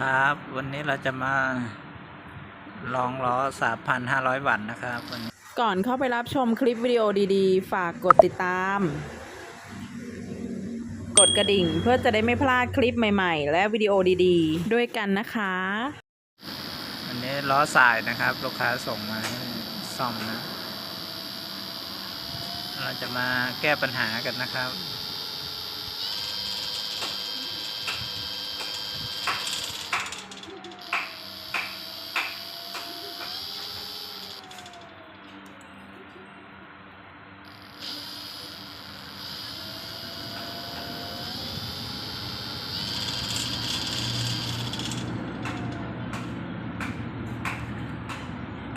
ครับ วันนี้เราจะมาลองล้อ 3,500 วัตต์นะครับวันนี้ก่อนเข้าไปรับชมคลิปวิดีโอดีๆ ฝากกดติดตาม กดกระดิ่งเพื่อจะได้ไม่พลาดคลิปใหม่ๆ และวิดีโอดีๆ ด้วยกันนะคะ วันนี้ล้อสายนะครับ ลูกค้าส่งมาให้ซ่อมนะ เราจะมาแก้ปัญหากันนะครับ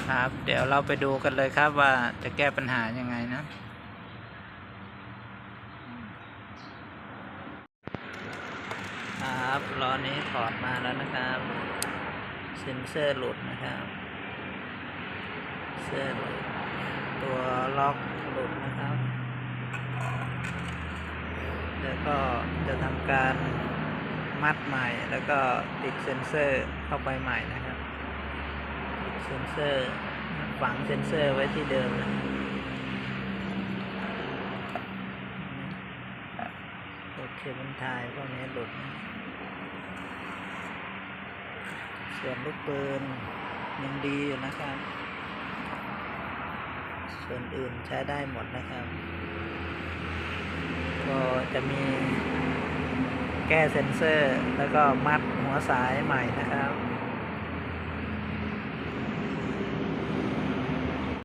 ครับ เดี๋ยวเราไปดูกันเลยครับว่าจะแก้ปัญหายังไงนะ ครับล้อนี้ถอดมาแล้วนะครับ เซ็นเซอร์หลุดนะครับ เซอร์ตัวล็อกหลุดนะครับ แล้วก็จะทำการมัดใหม่แล้วก็ติดเซ็นเซอร์เข้าไปใหม่นะครับ เซนเซอร์ฝังเซนเซอร์ไว้ที่เดิมนะโอเคบันทายพวกนี้หลุดนะส่วนลูกปืนยังดีอยู่นะครับ ส่วนอื่นใช้ได้หมดนะครับ ก็จะมีแก้เซ็นเซอร์แล้วก็มัดหัวสายใหม่นะครับ